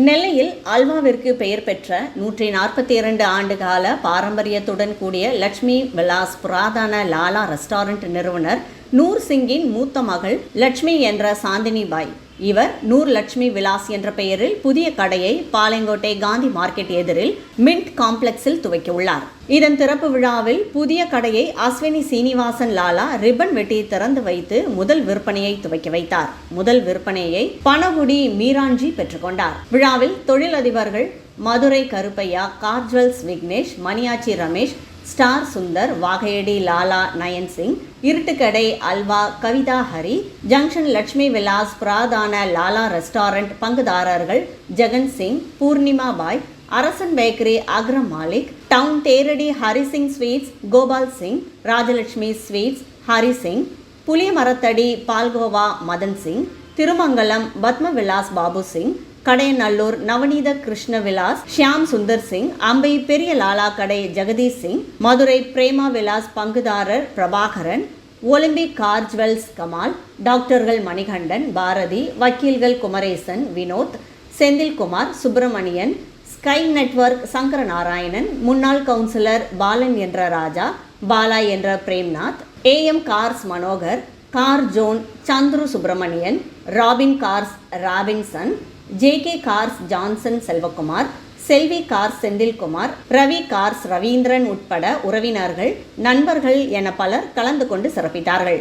நெல்லையில் அல்வாவிற்கு பெயர் பெற்ற நூற்றி நாற்பத்தி இரண்டு ஆண்டு கால பாரம்பரியத்துடன் கூடிய லட்சுமி விலாஸ் புராதன லாலா ரெஸ்டாரண்ட் நிறுவனர் நூர் சிங்கின் மூத்த மகள் லட்சுமி என்ற சாந்தினி பாய். இவர் நூர் லட்சுமி விலாஸ் என்ற பெயரில் புதிய கடையை பாளையங்கோட்டை காந்தி மார்க்கெட் எதிரில் மின்ட் காம்ப்ளெக்ஸில் துவக்கியுள்ளார் இதன் திறப்பு விழாவில் புதிய கடையை அஸ்வினி சீனிவாசன் லாலா ரிப்பன் வெட்டி திறந்து வைத்து முதல் விற்பனையை துவக்கி வைத்தார். முதல் விற்பனையை பணகுடி மீராஞ்சி பெற்றுக்கொண்டார் விழாவில் தொழிலதிபர்கள் மதுரை கருப்பையா கார்ஜுவல்ஸ் விக்னேஷ் மணியாச்சி ரமேஷ் ஸ்டார் சுந்தர் வாகையடி லாலா நயன் சிங் இருட்டுக்கடை அல்வா கவிதா ஹரி ஜங்ஷன் லட்சுமி விலாஸ் பிராதான லாலா ரெஸ்டாரண்ட் பங்குதாரர்கள் Jagan Singh Poornima Bai Arasan bakery Akram Malik town Theradi Harisingh sweets Gopal Singh Rajalakshmi sweets Harisingh புளிய மரத்தடி பால்கோவா மதன் சிங் திருமங்கலம் பத்ம விலாஸ் பாபு சிங் கடையநல்லூர் நவநீத கிருஷ்ண விலாஸ் ஷியாம் சுந்தர் சிங் அம்பை பெரிய லாலா கடை ஜெகதீஷ் சிங் மதுரை பிரேமா விலாஸ் பங்குதாரர் Prabhakaran Olympic car jewels Kamal டாக்டர்கள் மணிகண்டன் பாரதி வக்கீல்கள் குமரேசன் வினோத் செந்தில்குமார் சுப்பிரமணியன் ஸ்கை நெட்வொர்க் சங்கர நாராயணன் முன்னாள் கவுன்சிலர் பாலன் என்ற ராஜா பாலா என்ற Premnath AM cars Manohar car zone Chandru Subramanian Robin cars Robinson JK cars Johnson Selvakumar Selvi cars Senthilkumar Ravi cars Raveendran உட்பட உறவினர்கள் நண்பர்கள் என பலர் கலந்து கொண்டு சிறப்பித்தார்கள்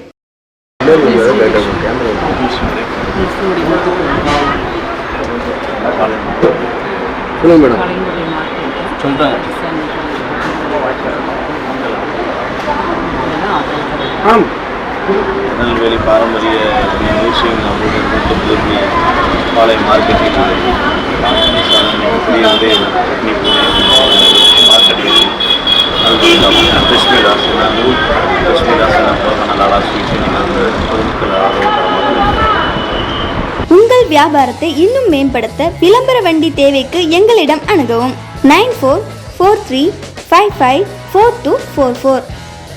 பாரம்பரிய மியூசியம் பாலை மார்க்கெட்டில் ஸ்வீட்ஸ் நீங்கள் உங்கள் வியாபாரத்தை இன்னும் மேம்படுத்த விளம்பர வண்டி தேவைக்கு எங்களிடம் அணுகவும். Nine four four three five five four two four four.